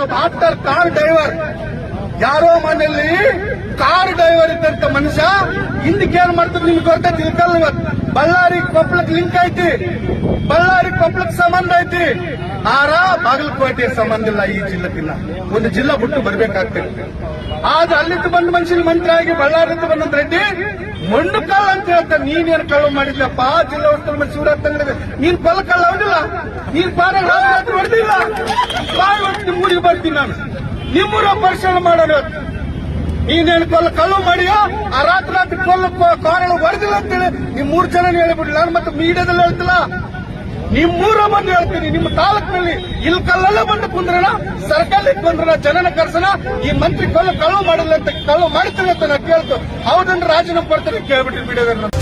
ಅನ್ನೋದು after car driver. ಯಾರೋ ಮನೆಯಲ್ಲಿ ಇದ್ದಂತ ಮನುಷ್ಯ ಹಿಂದಕ್ಕೆ ಏನ್ ಮಾಡ್ತಾರೆ ನಿಮ್ಗೆ ಗೊತ್ತೈತಿ ಇವತ್ತು ಬಳ್ಳಾರಿ ಕೊಪ್ಪಳಕ್ ಲಿಂಕ್ ಐತಿ. ಬಳ್ಳಾರಿ ಕೊಪ್ಪಳಕ್ ಸಂಬಂಧ ಐತಿ. ಆರ ಬಾಗಲಕೋಟೆ ಸಂಬಂಧ ಇಲ್ಲ ಈ ಜಿಲ್ಲೆಗಿಲ್ಲ ಒಂದು ಜಿಲ್ಲಾ ಬಿಟ್ಟು ಬರ್ಬೇಕಾಗ್ತದೆ. ಆದ್ರೆ ಅಲ್ಲಿದ್ದು ಬಂದ ಮನುಷ್ಯನ ಮಂತ್ರಿ ಆಗಿ ಬಳ್ಳಾರಿದ್ದು ಬಂದಂತ ರೆಡ್ಡಿ ಮಣ್ಣು ಕಳ್ಳ ಅಂತ ಹೇಳ್ತಾರೆ ನೀನೇನು ಕಳ್ಳ ಮಾಡಿದ್ಲಪ್ಪ ಜಿಲ್ಲಾ ಉಸ್ತುವಾರಿ ಮನುಷ್ಯ ಶಿವರಾಜ್ ತಂಗಡಿ ನೀನ್ ಕೊಲ್ಲ ಕಳ್ಳ ಹೌದಿಲ್ಲ? ನೀನ್ ಪಾರ ಹೊಡೆದಿಲ್ಲ? ಬಾಯ್ ನಿಮ್ಮೂರಿಗೆ ಬರ್ತೀನಿ ನಾನು. ನಿಮ್ಮೂರ ಪರಿಶೀಲನೆ ಮಾಡೋಣ ನೀನೇನು ಕೊಲ್ಲ ಕಳ್ಳು ಮಾಡಿಯೋ, ಆ ರಾತ್ರಿ ರಾತ್ರಿ ಕೊಲ್ಲು ಕಾರಣ ಹೊಡೆದಿಲ್ಲ ಅಂತೇಳಿ ನಿಮ್ ಮೂರು ಜನ ಹೇಳ್ಬಿಡ್ಲಿ. ನಾನು ಮತ್ತೆ ಮೀಡಿಯಾದಲ್ಲಿ ಹೇಳ್ತಿಲ್ಲ. ನಿಮ್ಮೂರ ಬಂದು ಹೇಳ್ತೀನಿ. ನಿಮ್ಮ ತಾಲೂಕಿನಲ್ಲಿ ಇಲ್ಲಿ ಕಲ್ಲೆಲ್ಲ ಬಂದು ಕುಂದ್ರಣ ಸರ್ಕಲ್ಗೆ ಬಂದ್ರಣ, ಜನನ ಕರ್ಸನ ಈ ಮಂತ್ರಿ ಕಲ್ಲು ಕಳವು ಮಾಡಲ್ಲ ಅಂತ ಕಳವು ಮಾಡ್ತೀನಿ ಅಂತ ನಾ ಕೇಳ್ತು ಹೌದನ್ರಿ ರಾಜೀನಾಮೆ ಕೊಡ್ತೀನಿ ಕೇಳ್ಬಿಟ್ಟು ಮೀಡಿಯಾದಲ್ಲಿ